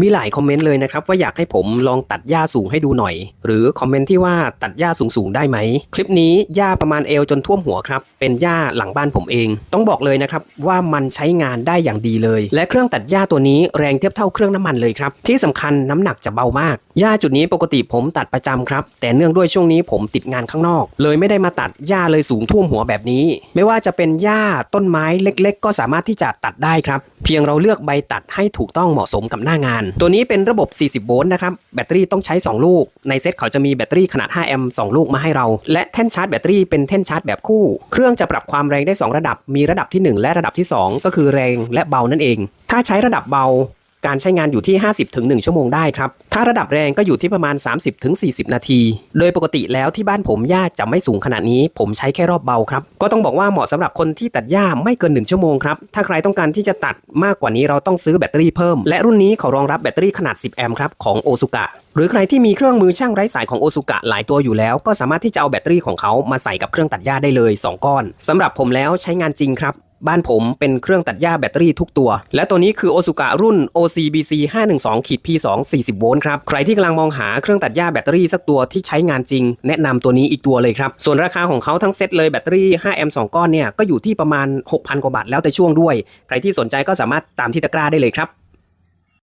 มีหลายคอมเมนต์เลยนะครับว่าอยากให้ผมลองตัดหญ้าสูงให้ดูหน่อย หรือคอมเมนต์ที่ว่าตัดหญ้าสูงๆได้ไหม คลิปนี้หญ้าประมาณเอวจนท่วมหัวครับ เป็นหญ้าหลังบ้านผมเอง ต้องบอกเลยนะครับว่ามันใช้งานได้อย่างดีเลย และเครื่องตัดหญ้าตัวนี้แรงเทียบเท่าเครื่องน้ำมันเลยครับที่สำคัญน้ำหนักจะเบามากหญ้าจุดนี้ปกติผมตัดประจำครับ แต่เนื่องด้วยช่วงนี้ผมติดงานข้างนอก เลยไม่ได้มาตัดหญ้าเลยสูงท่วมหัวแบบนี้ ไม่ว่าจะเป็นหญ้าต้นไม้เล็ก ๆ ก็สามารถที่จะตัดได้ครับ เพียงเราเลือกใบตัดให้ถูกต้องเหมาะสมกับหน้างานตัวนี้เป็นระบบ 40 โวลต์นะครับ แบตเตอรี่ต้องใช้ 2 ลูก ในเซ็ตเขาจะมีแบตเตอรี่ขนาด 5 แอมป์ 2 ลูกมาให้เรา และแท่นชาร์จแบตเตอรี่เป็นแท่นชาร์จแบบคู่ เครื่องจะปรับความแรงได้ 2 ระดับ มีระดับที่ 1 และระดับที่ 2 ก็คือแรงและเบานั่นเอง ถ้าใช้ระดับเบา การใช้งานอยู่ที่ 50ถึง1ชั่วโมงได้ครับถ้าระดับแรงก็อยู่ที่ประมาณ 30ถึง40 นาที โดยปกติแล้วที่บ้านผมหญ้าจะไม่สูงขนาดนี้ ผมใช้แค่รอบเบาครับ ก็ต้องบอกว่าเหมาะสำหรับคนที่ตัดหญ้าไม่เกิน 1 ชั่วโมงครับ ถ้าใครต้องการที่จะตัดมากกว่านี้เราต้องซื้อแบตเตอรี่เพิ่ม และรุ่นนี้เขารองรับแบตเตอรี่ขนาด 10 แอมป์ครับของโอซุกะหรือใครที่มีเครื่องมือช่างไร้สายของโอซุกะหลายตัวอยู่แล้ว ก็สามารถที่จะเอาแบตเตอรี่ของเขามาใส่กับเครื่องตัดหญ้าได้เลย 2 ก้อนสำหรับผมแล้วใช้งานจริงครับ บ้านผมเป็นเครื่องตัดหญ้าแบตเตอรี่ทุกตัว และตัวนี้คือโอซุกะรุ่น OCBC 512ขีด P2 40 โวลต์ครับ ใครที่กำลังมองหาเครื่องตัดหญ้าแบตเตอรี่สักตัวที่ใช้งานจริง แนะนำตัวนี้อีกตัวเลยครับ ส่วนราคาของเขาทั้งเซ็ตเลยแบตเตอรี่5แอมป์2ก้อนเนี่ยก็อยู่ที่ประมาณ 6,000 กว่าบาทแล้วแต่ช่วงด้วย ใครที่สนใจก็สามารถตามที่ตะกร้าได้เลยครับ